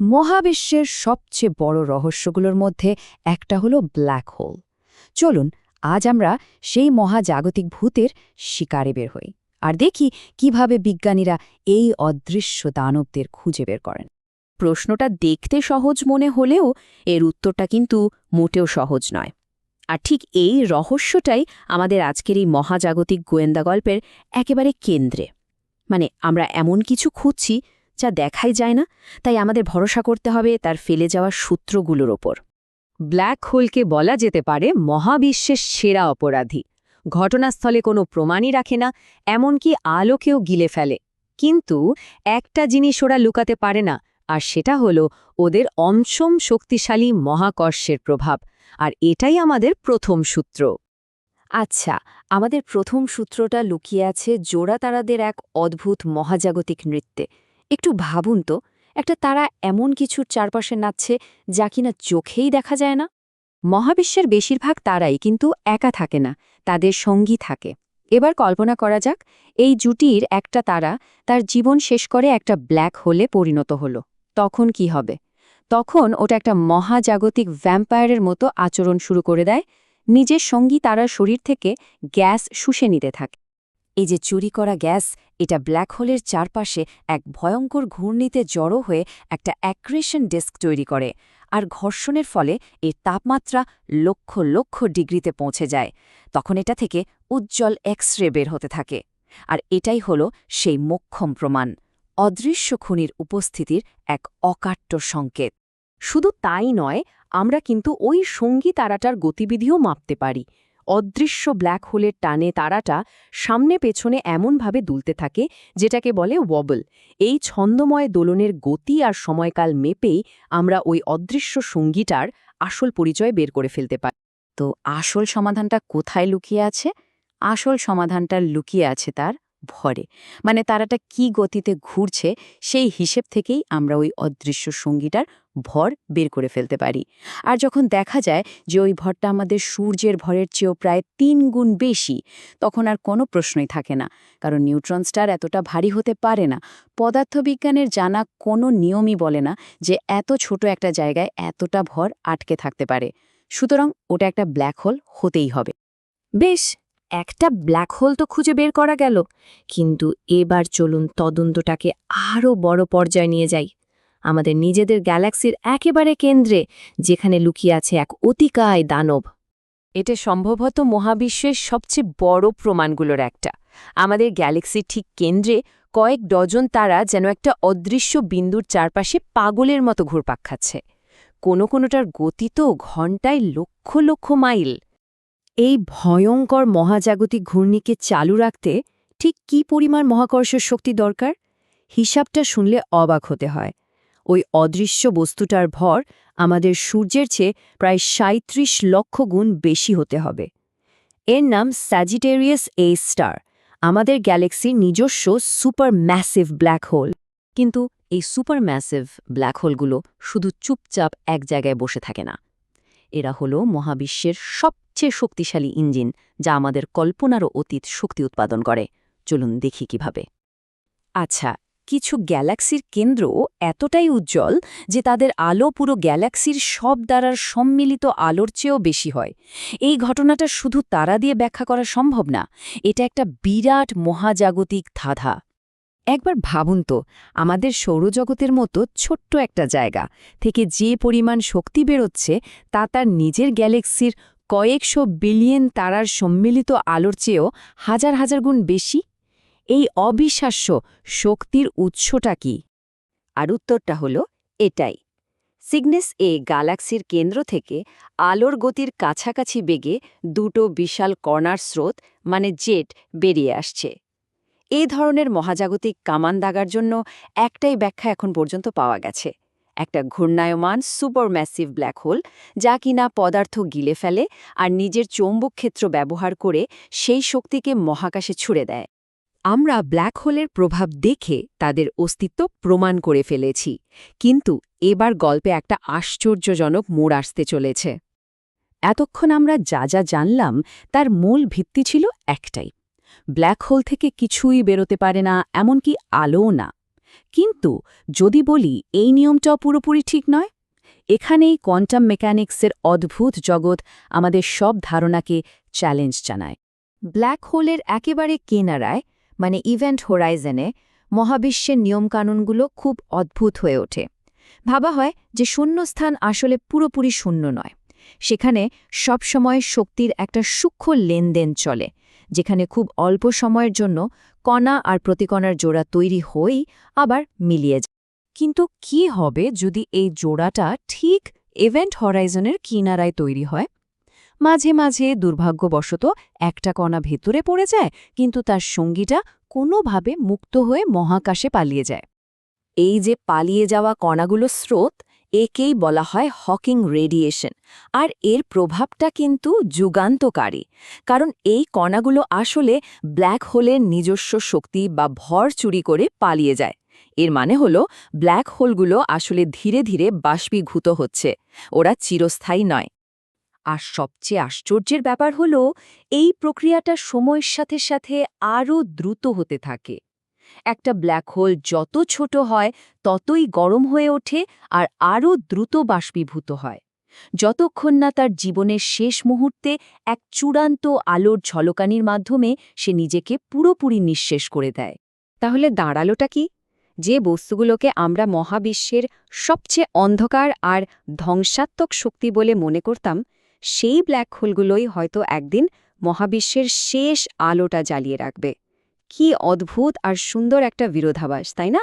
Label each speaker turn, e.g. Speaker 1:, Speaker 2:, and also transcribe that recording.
Speaker 1: মহাবিশ্বের সবচেয়ে বড় রহস্যগুলোর মধ্যে একটা হলো ব্ল্যাক হোল। চলুন, আজ আমরা সেই মহাজাগতিক ভূতের শিকারে বের হই আর দেখি কীভাবে বিজ্ঞানীরা এই অদৃশ্য দানবদের খুঁজে বের করেন।
Speaker 2: প্রশ্নটা দেখতে সহজ মনে হলেও এর উত্তরটা কিন্তু মোটেও সহজ নয়। আর ঠিক এই রহস্যটাই আমাদের আজকের এই মহাজাগতিক গোয়েন্দা গল্পের একেবারে কেন্দ্রে। মানে আমরা এমন কিছু খুঁজছি যা দেখাই যায় না, তাই আমাদের ভরসা করতে হবে তার ফেলে যাওয়া সূত্রগুলোর ওপর।
Speaker 3: ব্ল্যাক হোলকে বলা যেতে পারে মহাবিশ্বের সেরা অপরাধী। ঘটনাস্থলে কোনো প্রমাণই রাখে না, এমনকি আলোকেও গিলে ফেলে। কিন্তু একটা জিনিস ওরা লুকাতে পারে না, আর সেটা হলো ওদের অংশম শক্তিশালী মহাকর্ষের প্রভাব, আর এটাই আমাদের প্রথম সূত্র।
Speaker 2: আচ্ছা আমাদের প্রথম সূত্রটা লুকিয়ে আছে জোড়া তারাদের এক অদ্ভুত মহাজাগতিক নৃত্যে। একটু ভাবুন তো, একটা তারা এমন কিছুর চারপাশে নাচছে যা কিনা চোখেই দেখা যায় না?
Speaker 3: মহাবিশ্বের বেশিরভাগ তারাই কিন্তু একা থাকে না, তাদের সঙ্গী থাকে। এবার কল্পনা করা যাক, এই জুটির একটা তারা তার জীবন শেষ করে একটা ব্ল্যাক হোলে পরিণত হলো। তখন কি হবে? তখন ওটা একটা মহাজাগতিক ভ্যাম্পায়ারের মতো আচরণ শুরু করে দেয়, নিজের সঙ্গী তারার শরীর থেকে গ্যাস শুষে নিতে থাকে।
Speaker 2: এই যে চুরি করা গ্যাস এটা ব্ল্যাক হোলের চারপাশে এক ভয়ঙ্কর ঘূর্ণিতে জড়ো হয়ে একটা অ্যাক্রেশন ডিস্ক তৈরি করে, আর ঘর্ষণের ফলে এর তাপমাত্রা লক্ষ লক্ষ ডিগ্রিতে পৌঁছে যায়। তখন এটা থেকে উজ্জ্বল এক্স রে বের হতে থাকে, আর এটাই হল সেই মোক্ষম প্রমাণ, অদৃশ্য খুনির উপস্থিতির এক অকাট্য সংকেত। শুধু তাই নয়, আমরা কিন্তু ওই সঙ্গী তারাটার গতিবিধিও মাপতে পারি। অদৃশ্য ব্ল্যাক হোলের টানে তারাটা সামনে পেছনে এমনভাবে দুলতে থাকে, যেটাকে বলে ওয়াবল এই ছন্দময় দোলনের গতি আর সময়কাল মেপেই আমরা ওই অদৃশ্য সঙ্গীটার আসল পরিচয় বের করে ফেলতে পারি। তো আসল সমাধানটা কোথায় লুকিয়ে আছে? আসল সমাধানটা লুকিয়ে আছে তার ভরে। মানে তারাটা কি গতিতে ঘুরছে সেই হিসেব থেকেই আমরা ওই অদৃশ্য সঙ্গীটার ভর বের করে ফেলতে পারি। আর যখন দেখা যায় যে ওই ভরটা আমাদের সূর্যের ভরের চেয়েও প্রায় তিন গুণ বেশি, তখন আর কোনো প্রশ্নই থাকে না। কারণ নিউট্রন স্টার এতটা ভারী হতে পারে না। পদার্থবিজ্ঞানের জানা কোনো নিয়মই বলে না যে এত ছোট একটা জায়গায় এতটা ভর আটকে থাকতে পারে। সুতরাং ওটা একটা ব্ল্যাক হোল হতেই হবে। বেশ, একটা ব্ল্যাক হোল তো খুঁজে বের করা গেল। কিন্তু এবার চলুন তদন্তটাকে আরও বড় পর্যায়ে নিয়ে যাই। আমাদের নিজেদের গ্যালাক্সির একেবারে কেন্দ্রে, যেখানে লুকিয়ে আছে এক অতিকায় দানব। এটা সম্ভবত মহাবিশ্বের সবচেয়ে বড় প্রমাণগুলোর একটা। আমাদের গ্যালাক্সির ঠিক কেন্দ্রে কয়েক ডজন তারা যেন একটা অদৃশ্য বিন্দুর চারপাশে পাগলের মতো ঘুরপাক খাচ্ছে। কোনো কোনোটার গতি তো ঘণ্টায় লক্ষ লক্ষ মাইল। এই ভয়ঙ্কর মহাজাগতিক ঘূর্ণিকে চালু রাখতে ঠিক কি পরিমাণ মহাকর্ষ শক্তি দরকার? হিসাবটা শুনলে অবাক হতে হয়। ওই অদৃশ্য বস্তুটার ভর আমাদের সূর্যের চেয়ে প্রায় সাঁত্রিশ লক্ষ গুণ বেশি হতে হবে। এর নাম স্যাজিটেরিয়াস এ স্টার আমাদের গ্যালাক্সির নিজস্ব সুপার ম্যাসিভ ব্ল্যাক হোল। কিন্তু এই সুপার ম্যাসিভ ব্ল্যাক হোলগুলো শুধু চুপচাপ এক জায়গায় বসে থাকে না। এরা হল মহাবিশ্বের সবচেয়ে শক্তিশালী ইঞ্জিন যা আমাদের কল্পনারও অতীত শক্তি উৎপাদন করে। চলুন দেখি কীভাবে। আচ্ছা কিছু গ্যালাক্সির কেন্দ্র এতটাই উজ্জ্বল যে তাদের আলো পুরো গ্যালাক্সির সব দ্বারার সম্মিলিত আলোর চেয়েও বেশি হয়। এই ঘটনাটা শুধু তারা দিয়ে ব্যাখ্যা করা সম্ভব না, এটা একটা বিরাট মহাজাগতিক ধাঁধা। একবার ভাবুন তো, আমাদের সৌরজগতের মতো ছোট্ট একটা জায়গা থেকে যে পরিমাণ শক্তি বেরোচ্ছে তা তার নিজের গ্যালাক্সির কয়েকশো বিলিয়ন তারার সম্মিলিত আলোর চেয়েও হাজার হাজার গুণ বেশি। এই অবিশ্বাস্য শক্তির উৎসটা কি? আর উত্তরটা হল এটাই। সিগনেস এ গ্যালাক্সির কেন্দ্র থেকে আলোর গতির কাছাকাছি বেগে দুটো বিশাল কর্নার স্রোত মানে জেট, বেরিয়ে আসছে। এই ধরনের মহাজাগতিক কামান দাগার জন্য একটাই ব্যাখ্যা এখন পর্যন্ত পাওয়া গেছে। একটা ঘূর্ণায়মান সুপার ম্যাসিভ ব্ল্যাক হোল, যা কিনা পদার্থ গিলে ফেলে আর নিজের চৌম্বক ক্ষেত্র ব্যবহার করে সেই শক্তিকে মহাকাশে ছুড়ে দেয়। আমরা ব্ল্যাক হোলের প্রভাব দেখে তাদের অস্তিত্ব প্রমাণ করে ফেলেছি। কিন্তু এবার গল্পে একটা আশ্চর্যজনক মোড় আসতে চলেছে। এতক্ষণ আমরা যা যা জানলাম, তার মূল ভিত্তি ছিল একটাই। ব্ল্যাক হোল থেকে কিছুই বেরোতে পারে না, এমনকি আলোও না। কিন্তু যদি বলি, এই নিয়মটাও পুরোপুরি ঠিক নয়। এখানেই কোয়ান্টাম মেকানিক্সের অদ্ভুত জগৎ আমাদের সব ধারণাকে চ্যালেঞ্জ জানায়।
Speaker 3: ব্ল্যাক হোলের একেবারে কেনারায় মানে ইভেন্ট হোরাইজনে মহাবিশ্বের নিয়মকানুনগুলো খুব অদ্ভুত হয়ে ওঠে। ভাবা হয় যে শূন্যস্থান আসলে পুরোপুরি শূন্য নয়। সেখানে সবসময় শক্তির একটা সূক্ষ্ম লেনদেন চলে, যেখানে খুব অল্প সময়ের জন্য কণা আর প্রতিকণার জোড়া তৈরি হয়েই আবার মিলিয়ে যায়।
Speaker 2: কিন্তু কি হবে যদি এই জোড়াটা ঠিক ইভেন্ট হরাইজনের কিনারায় তৈরি হয়? মাঝে মাঝে দুর্ভাগ্যবশত একটা কণা ভেতরে পড়ে যায়, কিন্তু তার সঙ্গীটা কোনোভাবে মুক্ত হয়ে মহাকাশে পালিয়ে যায়। এই যে পালিয়ে যাওয়া কণাগুলো স্রোত, একেই বলা হয় হকিং রেডিয়েশন, আর এর প্রভাবটা কিন্তু যুগান্তকারী, কারণ এই কণাগুলো আসলে ব্ল্যাক হোলের নিজস্ব শক্তি বা ভর চুরি করে পালিয়ে যায়। এর মানে হল, ব্ল্যাক হোলগুলো আসলে ধীরে ধীরে বাষ্পীভূত হচ্ছে, ওরা চিরস্থায়ী নয়। আর সবচেয়ে আশ্চর্যের ব্যাপার হল, এই প্রক্রিয়াটা সময়ের সাথে সাথে আরও দ্রুত হতে থাকে। একটা ব্ল্যাক হোল যত ছোট হয়, ততই গরম হয়ে ওঠে আর আরও দ্রুত বাষ্পীভূত হয়। যতক্ষণ না তার জীবনের শেষ মুহূর্তে এক চূড়ান্ত আলোর ঝলকানির মাধ্যমে সে নিজেকে পুরোপুরি নিঃশেষ করে দেয়।
Speaker 3: তাহলে দাঁড়ালোটা কি? যে বস্তুগুলোকে আমরা মহাবিশ্বের সবচেয়ে অন্ধকার আর ধ্বংসাত্মক শক্তি বলে মনে করতাম সেই ব্ল্যাক হোলগুলোই হয়তো একদিন মহাবিশ্বের শেষ আলোটা জ্বালিয়ে রাখবে। কি অদ্ভুত আর সুন্দর একটা বিরোধাবাস তাই না?